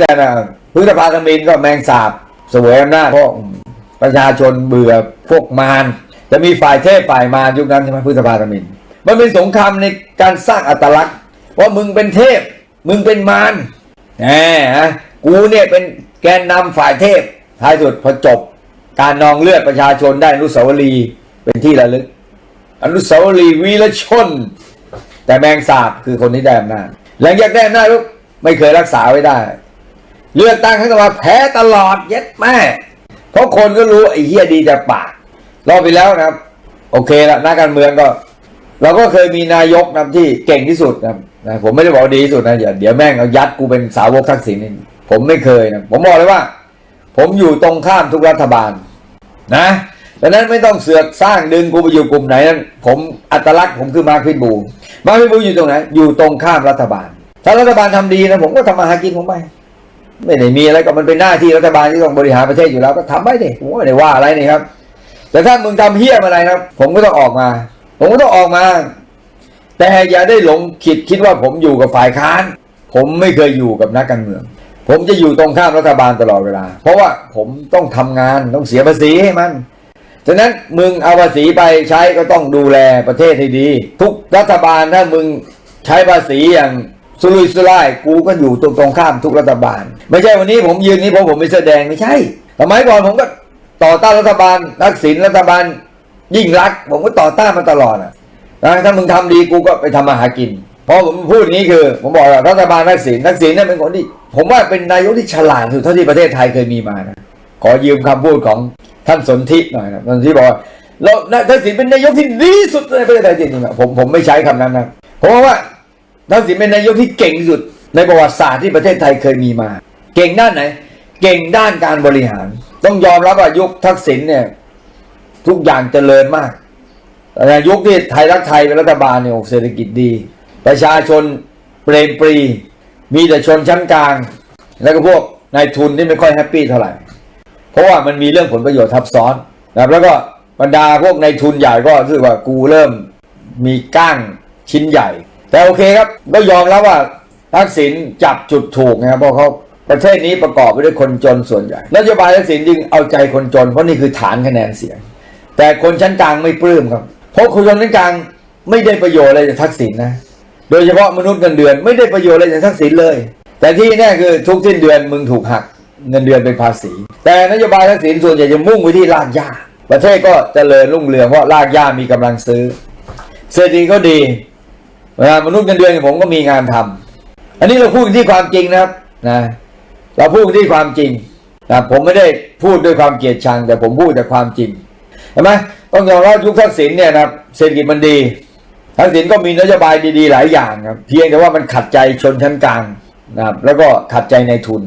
แต่นะพฤษภาธมินก็แมงสาบสวยอำนาจพวกประชาชนเบื่อพวกมารจะมีฝ่ายเทพฝ่ายมารยุคนั้นใช่ไหมพฤษภาธมิน มันเป็นสงครามในการสร้างอัตลักษณ์ว่ามึงเป็นเทพ มึงเป็นมารแหมฮะกูเนี่ยเป็นแกนนำฝ่ายเทพท้ายสุดพอจบ การนองเลือดประชาชนได้อนุสาวรีย์เป็นที่ระลึก อนุสาวรีย์วีรชน แต่แมงสาบคือคนที่ได้อำนาจหลังจากได้อำนาจปุ๊บไม่เคยรักษาไว้ได้ เลือกตั้งครั้งต่อมาแพ้ตลอดเย็ดแม่เพราะคนก็รู้ไอ้เฮียดีแต่ปากรอบไปแล้วนะครับ โอเคละนักการเมืองก็ เราก็เคยมีนายกนะที่เก่งที่สุดนะนะผมไม่ได้บอกว่าดีที่สุดนะอย่าเดี๋ยวแม่งเอายัดกูเป็นสาวกทักษิณนี่ผมไม่เคยนะผมบอกเลยว่า ผมอยู่ตรงข้ามทุกรัฐบาล นะดังนั้นไม่ต้องเสือกสร้างดึงกูไปอยู่กลุ่มไหนนั้นผมอัตลักษณ์ผมคือมาร์คพิบูมาร์คพิบูอยู่ตรงไหนอยู่ตรงข้ามรัฐบาล ถ้ารัฐบาลทำดีนะผมก็ทำมาหากินผมไป ไม่ได้มีอะไรก็มันเป็นหน้าที่รัฐบาลที่ต้องบริหารประเทศอยู่แล้ว ก็ทำไปดิผมก็ไม่ได้ว่าอะไรนี่ครับ แต่ถ้ามึงทำเฮี้ยอะไรนะผมก็ต้องออกมา ผมก็ต้องออกมา แต่อย่าได้หลงคิดคิดว่าผมอยู่กับฝ่ายค้าน ผมไม่เคยอยู่กับนักการเมือง ผมจะอยู่ตรงข้ามรัฐบาลตลอดเวลา เพราะว่าผมต้องทำงานต้องเสียภาษีให้มันฉะนั้นมึงเอาภาษีไปใช้ก็ต้องดูแลประเทศให้ดี ทุกรัฐบาลถ้ามึงใช้ภาษีอย่าง สุรุ่ยสุร่ายกูก็อยู่ตรงตรงข้ามทุกรัฐบาล ไม่ใช่วันนี้ผมยืนนี้เพราะผมไม่แสอแดงไม่ใช่สมัยก่อนผมก็ต่อต้านรัฐบาลทักษิณรัฐบาล ยิ่งรัก ผมก็ต่อต้านมาตลอดอะนะถ้ามึงทำดีกูก็ไปทำมาหากินเพราะผมพูดนี้คือ ผมบอกว่ารัฐบาลทักษิณทักษิณเนี่ยเป็นคนที่ ผมว่าเป็นนายกที่ฉลาดสุดเท่าที่ประเทศไทยเคยมีมานะขอยืมคำพูดของท่านสนธิหน่อยนะสนธิบอกแล้วทักษิณเป็นนายกที่ดีสุดในประเทศไทยจริงๆอะผมผมไม่ใช้คำนั้นนะผมว่า ทักษิณเป็นนายกที่เก่งที่สุด ในประวัติศาสตร์ที่ประเทศไทยเคยมีมา เก่งด้านไหน เก่งด้านการบริหาร ต้องยอมรับว่ายุคทักษิณเนี่ย ทุกอย่างเจริญมากแต่ยุคที่ไทยรักไทยเป็นรัฐบาลเนี่ยอ้เศรษฐกิจดี ประชาชนเปรมปรี มีแต่ชนชั้นกลาง แล้วก็พวกนายทุนที่ไม่ค่อยแฮปปี้เท่าไหร่ เพราะว่ามันมีเรื่องผลประโยชน์ทับซ้อนนะแล้วก็บรรดาพวกนายทุนใหญ่ก็รู้สึกว่ากูเริ่มมีก้างชิ้นใหญ่ แต่โอเคครับก็ยอมรับว่าทักษิณจับจุดถูกนะครับเพราะเขาประเทศนี้ประกอบไปด้วยคนจนส่วนใหญ่นโยบายทักษิณจึงเอาใจคนจนเพราะนี่คือฐานคะแนนเสียง แต่คนชั้นกลางไม่ปลื้มครับ เพราะคนชั้นกลางไม่ได้ประโยชน์อะไรจากทักษิณนะ โดยเฉพาะมนุษย์เงินเดือนไม่ได้ประโยชน์อะไรจากทักษิณเลย แต่ที่แน่คือทุกสิ้นเดือนมึงถูกหักเงินเดือนเป็นภาษี แต่นโยบายทักษิณส่วนใหญ่จะมุ่งไปที่รากหญ้าประเทศก็เจริญรุ่งเรืองเพราะรากหญ้ามีกำลังซื้อ เศรษฐกิจก็ดี เวลามนุษย์เงินเดือนผมก็มีงานทำอันนี้เราพูดกันที่ความจริงนะครับนะเราพูดกันที่ความจริงนะผมไม่ได้พูดด้วยความเกลียดชัง แต่ผมพูดแต่ความจริงเห็นไหมต้องยอมรับยุคทักษิณเนี่ยนะครับเศรษฐกิจมันดีทักษิณก็มีนโยบายดีๆ หลายอย่างครับเพียงแต่ว่ามันขัดใจชนชั้นกลางนะครับแล้วก็ขัดใจในทุน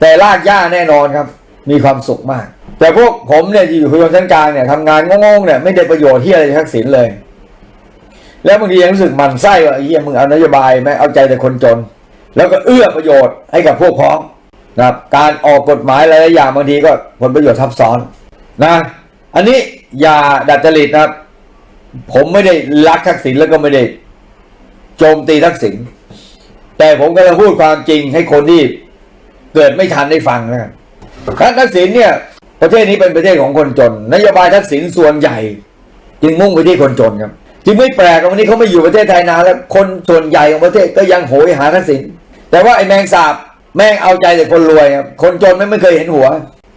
แต่ลากย่าแน่นอนครับ มีความสุขมาก แต่พวกผมเนี่ยที่อยู่ชนชั้นกลางเนี่ยทำงานงงๆเนี่ยไม่ได้ประโยชน์ที่อะไรทักษิณเลย แล้วบางทียังรู้สึกหมันไส้ว่าไอ้เฮียมึงเอานโยบายไหมเอาใจแต่คนจน แล้วก็เอื้อประโยชน์ให้กับพวกพ้องนะครับการออกกฎหมายหลายๆอย่างบางทีก็ผลประโยชน์ทับซ้อนนะอันนี้อย่าดัดจริตนะครับ ผมไม่ได้รักทักษิณแล้วก็ไม่ได้โจมตีทักษิณแต่ผมก็จะพูดความจริงให้คนที่เกิดไม่ทันได้ฟังนะครับทักษิณเนี่ย ประเทศนี้เป็นประเทศของคนจน นโยบายทักษิณส่วนใหญ่ จึงมุ่งไปที่คนจนครับ จึงไม่แปลกวันนี้เขาไม่อยู่ประเทศไทยนานแล้วคนส่วนใหญ่ของประเทศก็ยังโหยหาทักษิณแต่ว่าไอ้แมงสาบแม่งเอาใจแต่คนรวยครับคนจนไม่เคยเห็นหัว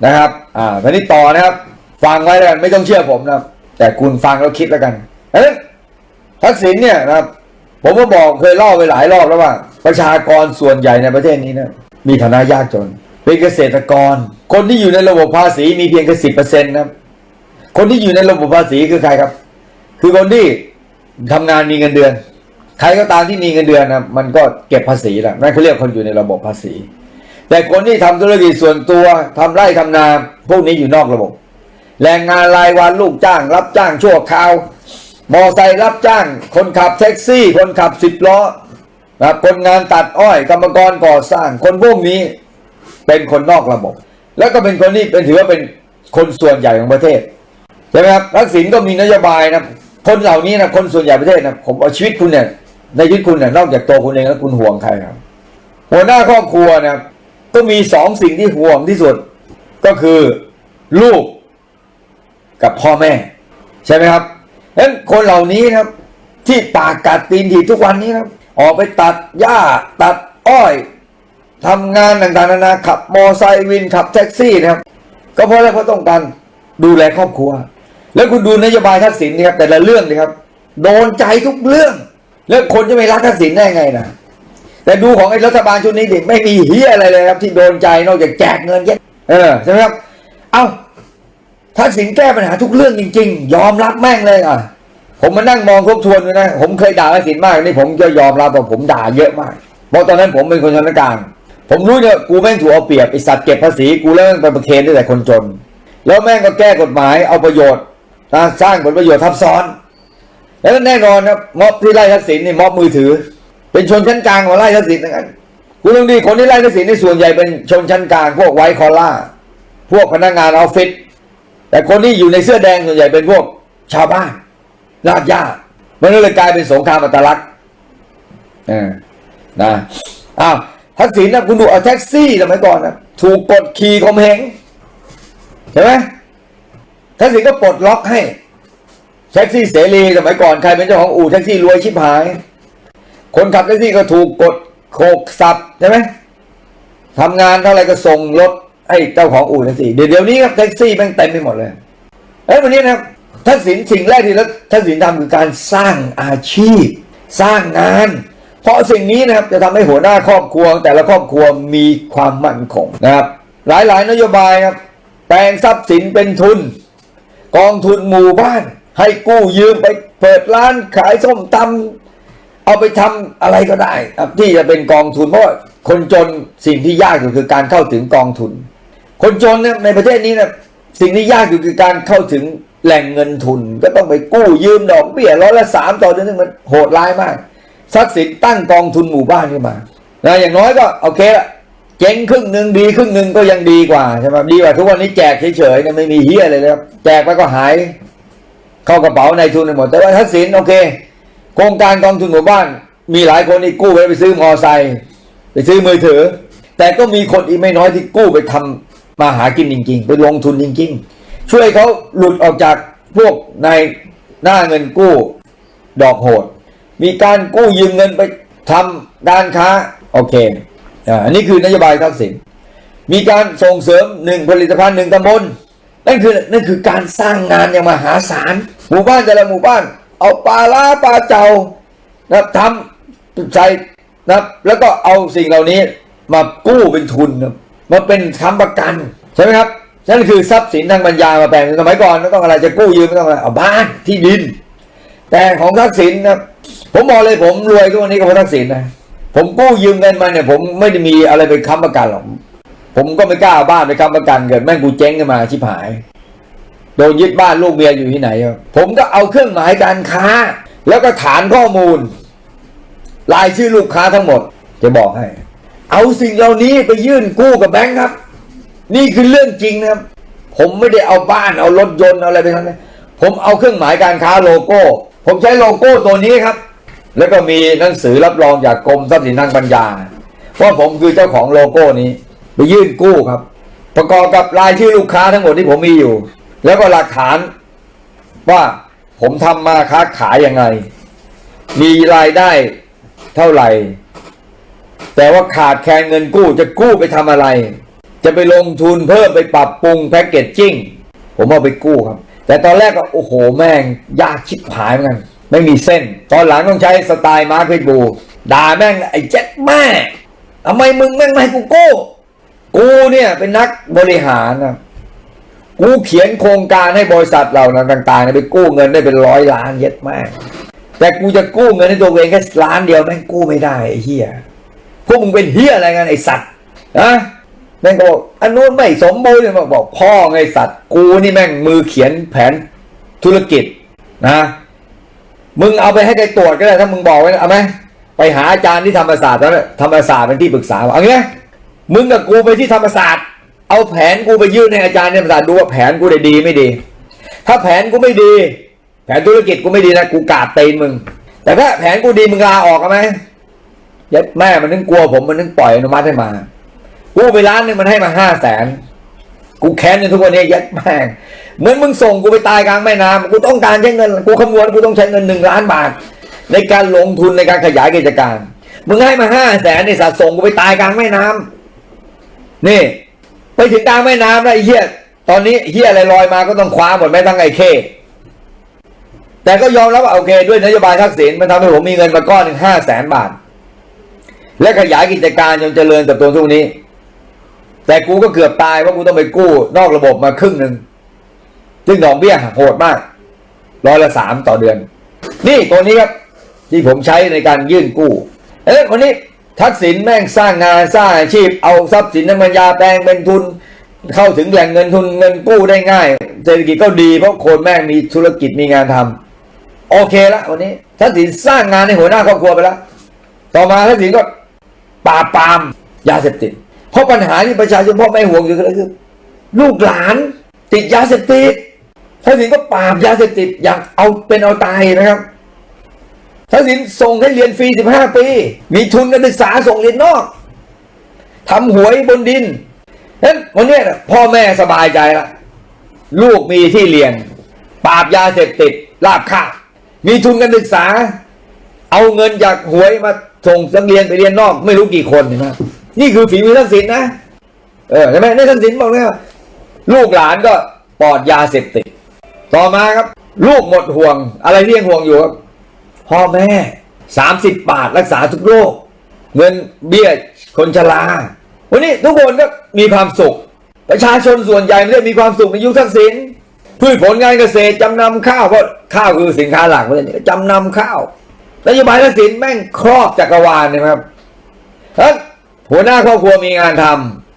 นะครับ อ่าทีนี้ต่อนะครับ ฟังไว้แล้วไม่ต้องเชื่อผมนะแต่คุณฟังแล้วคิดแล้วกันเอ้ยทักษิณเนี่ยนะครับ ผมก็บอกเคยเล่าไปหลายรอบแล้วว่า ประชากรส่วนใหญ่ในประเทศนี้นะมีฐานะยากจน เป็นเกษตรกร คนที่อยู่ในระบบภาษีมีเพียงแค่สิบเปอร์เซ็นต์นะครับคนที่อยู่ในระบบภาษีคือใครครับ คือคนที่ ทำงานมีเงินเดือน ใครก็ตามที่มีเงินเดือนนะมันก็เก็บภาษีแหละนั่นเขาเรียกคนอยู่ในระบบภาษี แต่คนที่ทำธุรกิจส่วนตัวทำไร่ทำนาพวกนี้อยู่นอกระบบ แรงงานรายวันลูกจ้าง รับจ้างชั่วคราวมอไซค์รับจ้าง คนขับแท็กซี่ คนขับสิบล้อนะครับคนงานตัดอ้อยกรรมกรก่อสร้าง คนพวกนี้เป็นคนนอกระบบ แล้วก็เป็นคนที่เป็นถือว่าเป็นคนส่วนใหญ่ของประเทศใช่ไหมครับทักษิณก็มีนโยบายนะ คนเหล่านี้นะคนส่วนใหญ่ประเทศนะผมเอาชีวิตคุณเนี่ยในชีวิตคุณเนี่ยนอกจากตัวคุณเองแล้วคุณห่วงใครครับหัวหน้าครอบครัวนะก็มีสองสิ่งที่ห่วงที่สุด ก็คือลูกกับพ่อแม่ ใช่ไหมครับฉะนั้นคนเหล่านี้ครับ ที่ปากกัดตีนถีบทุกวันนี้ครับออกไปตัดหญ้าตัดอ้อยทำงานต่างๆนานาขับมอไซค์วินขับแท็กซี่นะครับ ก็เพราะอะไรเพราะต้องการดูแลครอบครัว แล้วคุณดูนโยบายทักษิณนี่ครับ แต่ละเรื่องเลยครับ โดนใจทุกเรื่อง แล้วคนจะไม่รักทักษิณได้ไงนะแต่ดูของไอ้รัฐบาลชุดนี้ดิไม่มีเฮียอะไรเลยครับ ที่โดนใจนอกจากแจกเงินเยอะเออใช่ไหมครับ เอ้าทักษิณแก้ปัญหาทุกเรื่องจริง ๆ ยอมรับแม่งเลยอะผมมานั่งมองทบทวนนะ ผมเคยด่าทักษิณมากนี่ผมจะยอมรับว่าผมด่าเยอะมากเพราะตอนนั้นผมเป็นคนชนกลางผมรู้เนี่ยกูแม่งถูกเอาเปรียบไอสัตว์เก็บภาษีกูแล้วแม่งไปประเคนได้แต่คนจน แล้วแม่งก็แก้กฎหมายเอาประโยชน์ นะสร้างผลประโยชน์ทับซ้อน แล้วแน่นอนครับม็อบที่ไล่ทักษิณนี่ม็อบมือถือ เป็นชนชั้นกลางของไล่ทักษิณทั้งนั้นคุณต้องดีคนที่ไล่ทักษิณในส่วนใหญ่เป็นชนชั้นกลางพวกไวท์คอลล่าพวกพนักงานออฟฟิศแต่คนที่อยู่ในเสื้อแดงส่วนใหญ่เป็นพวกชาวบ้านรากหญ้ามันก็เลยกลายเป็นสงครามอัตลักษณ์เออนะอ้าวทักษิณนะคุณดูเอาแท็กซี่สมัยก่อนนะถูกกดขี่ข่มเหงใช่ไหม ทักษิณก็ปลดล็อกให้ แท็กซี่เสรีสมัยก่อนใครเป็นเจ้าของอู่แท็กซี่รวยชิบหาย คนขับแท็กซี่ก็ถูกกดโขกสับใช่ไหมทำงานเท่าไรก็ส่งรถให้เจ้าของอู่แท็กซี่เดี๋ยวเดี๋ยวนี้ครับแท็กซี่แม่งเต็มไปหมดเลยเอ้ยวันนี้นะครับทักษิณสิ่งแรกที่ทักษิณทำคือการสร้างอาชีพ สร้างงาน เพราะสิ่งนี้นะครับจะทำให้หัวหน้าครอบครัว แต่ละครอบครัวมีความมั่นคงนะครับ หลายๆ นโยบายครับแปลงทรัพย์สินเป็นทุน กองทุนหมู่บ้าน ให้กู้ยืมไปเปิดร้านขายส้มตำเอาไปทำอะไรก็ได้ที่จะเป็นกองทุนเพราะคนจนสิ่งที่ยากอยู่คือการเข้าถึงกองทุน คนจนเนี่ยในประเทศนี้นะสิ่งที่ยากอยู่คือการเข้าถึงแหล่งเงินทุน ก็ต้องไปกู้ยืมดอกเบี้ยร้อยละสามต่อเดือนซึ่งมันโหดร้ายมากทรัพย์สินตั้งกองทุนหมู่บ้านขึ้นมานะอย่างน้อยก็โอเคละ เจ๊งครึ่งหนึ่งดีครึ่งหนึ่งก็ยังดีกว่าใช่ไหมดีกว่าทุกวันนี้แจกเฉยๆเนี่ยไม่มีเฮียอะไรเลยครับแจกไปก็หาย เข้ากระเป๋าในทุนหมด แต่ว่าทักษิณโอเค โครงการกองทุนหมู่บ้าน มีหลายคนที่กู้ไปไปซื้อมอไซค์ไปซื้อมือถือ แต่ก็มีคนอีกไม่น้อยที่กู้ไปทำมาหากินจริง ๆ ไปลงทุนจริง ๆ ช่วยเขาหลุดออกจากพวกในหน้าเงินกู้ดอกโหด มีการกู้ยืมเงินไปทำการค้าโอเค อันนี้คือนโยบายทักษิณมีการส่งเสริมหนึ่งผลิตภัณฑ์หนึ่งตำบลนั่นคือนั่นคือการสร้างงานอย่างมหาศาลหมู่บ้านแต่ละหมู่บ้าน เอาปลาล้าปลาเจ้านะทำใส่นะแล้วก็เอาสิ่งเหล่านี้มากู้เป็นทุนนะมาเป็นค้ำประกันใช่ไหมครับนั่นคือทรัพย์สินทางปัญญามาแปลงสมัยก่อนไม่ต้องอะไรจะกู้ยืมไม่ต้องอะไรเอาบ้านที่ดิน แต่ของทักษิณนะผมบอกเลยผมรวยทุกวันนี้ก็เพราะทักษิณนะ ผมกู้ยืมเงินมาเนี่ย ผมไม่ได้มีอะไรเป็นค้ำประกันหรอกผมก็ไม่กล้าเอาบ้านไปค้ำประกันเกิดแม่งกูเจ๊งขึ้นมาชิบหายโดนยึดบ้านลูกเมียอยู่ที่ไหน ผมก็เอาเครื่องหมายการค้า แล้วก็ฐานข้อมูลรายชื่อลูกค้าทั้งหมด จะบอกให้ เอาสิ่งเหล่านี้ไปยื่นกู้กับแบงค์ครับ นี่คือเรื่องจริงนะครับ ผมไม่ได้เอาบ้านเอารถยนต์เอาอะไรไปทั้งนั้นผมเอาเครื่องหมายการค้าโลโก้ ผมใช้โลโก้ตัวนี้ครับ แล้วก็มีหนังสือรับรองจากกรมทรัพย์สินทางปัญญาว่าผมคือเจ้าของโลโก้นี้ ไปยื่นกู้ครับ ประกอบกับรายชื่อลูกค้าทั้งหมดที่ผมมีอยู่ แล้วก็หลักฐานว่าผมทำมาค้าขายยังไง มีรายได้เท่าไหร่ แต่ว่าขาดแคลนเงินกู้จะกู้ไปทำอะไร จะไปลงทุนเพิ่มไปปรับปรุงแพ็กเกจจิ้งผมเอาไปกู้ครับ แต่ตอนแรกก็โอ้โหแม่งยากชิบหายเหมือนกัน ไม่มีเส้น ตอนหลังต้องใช้สไตล์มาร์คพิทบูด่าแม่งไอ้เจ็ดแม่ทำไมมึงแม่งไม่ให้กูกู้กูเนี่ยเป็นนักบริหารนะกูเขียนโครงการให้บริษัทเรานะต่างๆไปกู้เงินได้เป็นร้อยล้านเย็ดมาก แต่กูจะกู้เงินให้ตัวเองแค่ล้านเดียวแม่งกู้ไม่ได้ไอ้เหี้ยพวกมึงเป็นเหี้ยอะไรกันไอ้สัตว์นะแม่งก็บอกอันนู้นไม่สมบูรณ์เลยบอกบอกพ่อไงสัตว์ กูนี่แม่งมือเขียนแผนธุรกิจนะ มึงเอาไปให้ใครตรวจก็ได้ถ้ามึงบอกไว้นะเอาไหมไปหาอาจารย์ที่ธรรมศาสตร์แล้วธรรมศาสตร์เป็นที่ปรึกษาเอางี้ไหมมึงกับกูไปที่ธรรมศาสตร์ เอาแผนกูไปยื่นให้อาจารย์ธรรมศาสตร์ดูว่าแผนกูได้ดีไม่ดี ถ้าแผนกูไม่ดี แผนธุรกิจกูไม่ดีนะกูกาดตีนมึง แต่ถ้าแผนกูดีมึงลาออกเอาไหมยัดแม่มันนึงกลัวผมมันนึงปล่อยอนุมัติให้มา กูไปร้านหนึ่งมันให้มาห้าแสน กูแค้นจนทุกวันนี้ยัดแม่งเหมือนมึงส่งกูไปตายกลางแม่น้ำกูต้องการใช้เงิน กูคำนวณกูต้องใช้เงินหนึ่งล้านบาท ในการลงทุนในการขยายกิจการ มึงให้มาห้าแสนในสัตว์ส่งกูไปตายกลางแม่น้ำนี่ ไปถึงกลางแม่น้ำแล้วไอ้เหี้ยตอนนี้เหี้ยอะไรลอยมาก็ต้องคว้าหมดไม่ตั้งไอ้เข้แต่ก็ยอมรับว่าโอเค ด้วยนโยบายทักษิณมันทำให้ผมมีเงินมาก้อนหนึ่งห้าแสนบาท และขยายกิจการจนเจริญเติบโตทุกวันนี้ แต่กูก็เกือบตายเพราะกูต้องไปกู้ นอกระบบมาครึ่งหนึ่งซึ่งดอกเบี้ยโหดมากร้อยละสามต่อเดือน นี่ตัวนี้ครับ ที่ผมใช้ในการยื่นกู้เอ้ยคนนี้ทักษิณแม่งสร้างงานสร้างอาชีพ เอาทรัพย์สินน้ำมันยาแปลงเป็นทุน เข้าถึงแหล่งเงินทุนเงินกู้ได้ง่าย เศรษฐกิจก็ดีเพราะคนแม่งมีธุรกิจมีงานทำโอเคละวันนี้ทักษิณสร้างงานในหัวหน้าครอบครัวไปแล้วต่อมาทักษิณก็ปราบปรามยาเสพติด ราะปัญหาที่ประชาชนพ่อแม่ห่วงอยู่ก็คือ ลูกหลานติดยาเสพติดทักษิณก็ปราบยาเสพติดอย่างเอาเป็นเอาตายนะครับทักษิณส่งให้เรียนฟรี 15 ปี มีทุนการศึกษาส่งเรียนนอกทำหวยบนดินนั้นวันนี้พ่อแม่สบายใจละลูกมีที่เรียน ปราบยาเสพติดลาบค่ามีทุนการศึกษา เอาเงินจากหวยมาส่งนักเรียนไปเรียนนอก ไม่รู้กี่คนเห็นไหม นี่คือฝีมือทักษิณนะ เออใช่ไหมนี่ทักษิณบอกเลยว่าลูกหลานก็ปลอดยาเสพติด ต่อมาครับ ลูกหมดห่วง อะไรที่ยังห่วงอยู่ครับ พ่อแม่สามสิบบาทรักษาทุกโรค เงินเบี้ยคนชรา วันนี้ทุกคนก็มีความสุข ประชาชนส่วนใหญ่ไม่ได้มีความสุขในยุคทักษิณพืชผลงานเกษตรจำนำข้าวเพราะข้าวคือสินค้าหลักเลยจำนำข้าวนโยบายทักษิณแม่งครอบจักรวาลนะครับเฮ้ย หัวหน้าครอบครัวมีงานท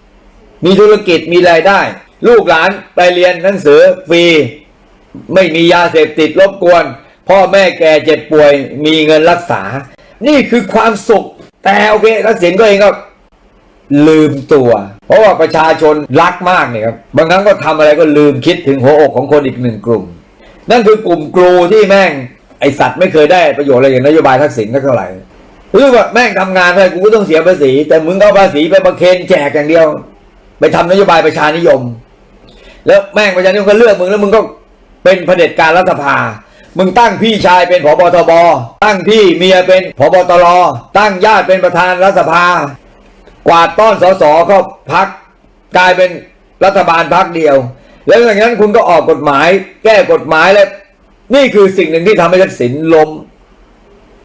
ำมีธุรกิจมีรายได้ ลูกหลานไปเรียนหนังสือฟรี ไม่มียาเสพติดรบกวน พ่อแม่แก่เจ็บป่วยมีเงินรักษา นี่คือความสุข แต่โอเคทักษิณก็เองก็ลืมตัว เพราะว่าประชาชนรักมากเนี่ยครับบางครั้งก็ทำอะไรก็ลืมคิดถึงหัวอกของคนอีกหนึ่งกลุ่ม นั่นคือกลุ่มครูที่แม่งไอสัตว์ไม่เคยได้ประโยชน์อะไรอย่างนโยบายทักษิณสักเท่าไหร่ รู้ว่าแม่งทำงานไหร่กูก็ต้องเสียภาษี แต่มึงเอาภาษีไปประเคนแจกอย่างเดียว ไปทำนโยบายประชานิยม แล้วแม่งประชานิยมก็เลือกมึงแล้วมึงก็เป็นเผด็จการรัฐสภา มึงตั้งพี่ชายเป็นผบทบ ตั้งพี่เมียเป็นผบตร ตั้งญาติเป็นประธานรัฐสภา กวาดต้อนสสเข้าพักกลายเป็นรัฐบาลพักเดียว แล้วอย่างนั้นคุณก็ออกกฎหมาย แก้กฎหมายและนี่คือสิ่งหนึ่งที่ทำให้ทักษิณล้ม